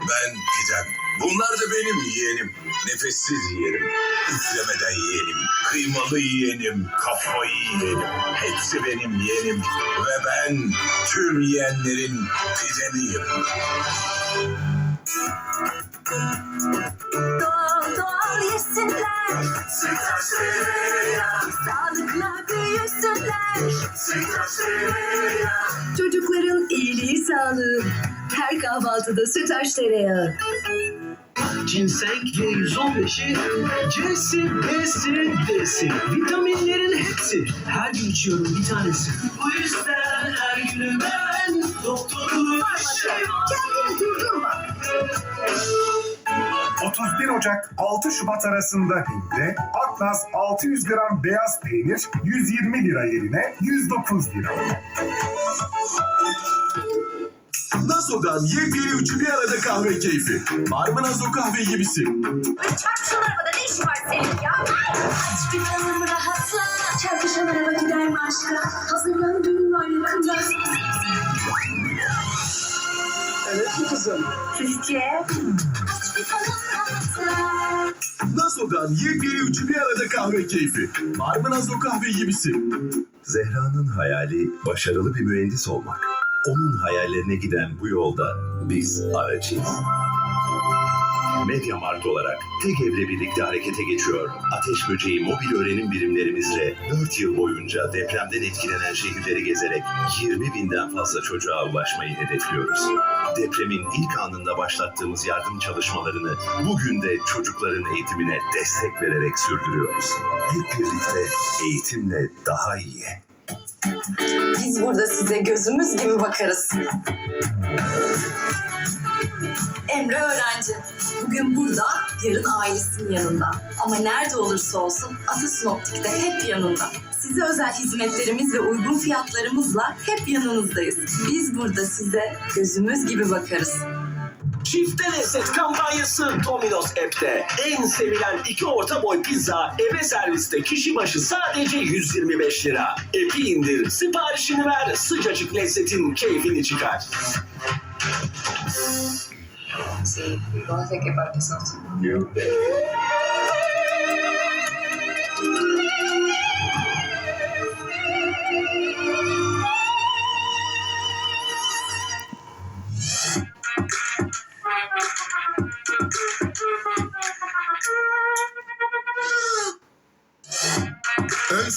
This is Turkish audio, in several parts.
Ben Pidem. Bunlar da benim yeğenim. Nefessiz yeğenim. Üflemeden yeğenim. Kıymalı yeğenim. Kafayı yeğenim. Hepsi benim yeğenim. Ve ben tüm yeğenlerin pidemiyim. Doğal doğal yesinler. Sağlıkla büyüsünler. Çocukların iyiliği sağlığı. Her kahvaltıda sütaş tereyağı. Ginseng C115'i C'si, P'si, D'si. Vitaminlerin hepsi. Her gün içiyorum bir tanesi. Bu yüzden her günü ben doktorumu 31 Ocak 6 Şubat arasında Hint'te Atlas 600 gram beyaz peynir 120 lira yerine 109 lira. Naso'dan yepyeni üçü bir arada kahve keyfi. Var mı Naso kahve gibisi? Çarpışan arabada ne işin var senin ya? Aç bir tanım rahatla. Çarpışan araba gider mi aşka? Hazırlan düğün var yakında. Evet mi kızım? Rahatla. Naso'dan yepyeni üçü bir arada kahve keyfi. Var mı Naso kahve gibisi? Zehra'nın hayali başarılı bir mühendis olmak. Onun hayallerine giden bu yolda biz aracıyız. Mediamarkt olarak TEGEV'le birlikte harekete geçiyor. Ateş Böceği mobil öğrenim birimlerimizle 4 yıl boyunca depremden etkilenen şehirleri gezerek 20 binden fazla çocuğa ulaşmayı hedefliyoruz. Depremin ilk anında başlattığımız yardım çalışmalarını bugün de çocukların eğitimine destek vererek sürdürüyoruz. Hep birlikte eğitimle daha iyi. Biz burada size gözümüz gibi bakarız. Emre öğrenci. Bugün burada, yarın ailesinin yanında. Ama nerede olursa olsun Atasun Optik'te hep yanında. Size özel hizmetlerimiz ve uygun fiyatlarımızla hep yanınızdayız. Biz burada size gözümüz gibi bakarız. Çifte lezzet kampanyası Domino's App'te. En sevilen iki orta boy pizza eve serviste kişi başı sadece 125 lira. App'i indir, siparişini ver, sıcacık lezzetin keyfini çıkar. Sí, ¿vos de qué parte sos? Yo.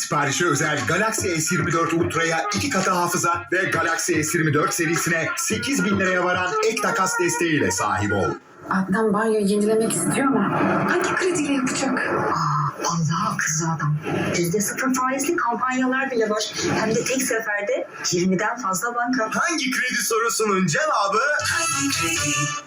Siparişe özel Galaxy S24 Ultra'ya iki katı hafıza ve Galaxy S24 serisine 8000 liraya varan ek takas desteğiyle sahip ol. Adnan banyo yenilemek istiyor mu? Hangi krediyle yapacak? Allah akıllı adam. Bizde sıfır faizli kampanyalar bile var. Hem de tek seferde 20'den fazla banka. Hangi kredi sorusunun cevabı Hangi kredi?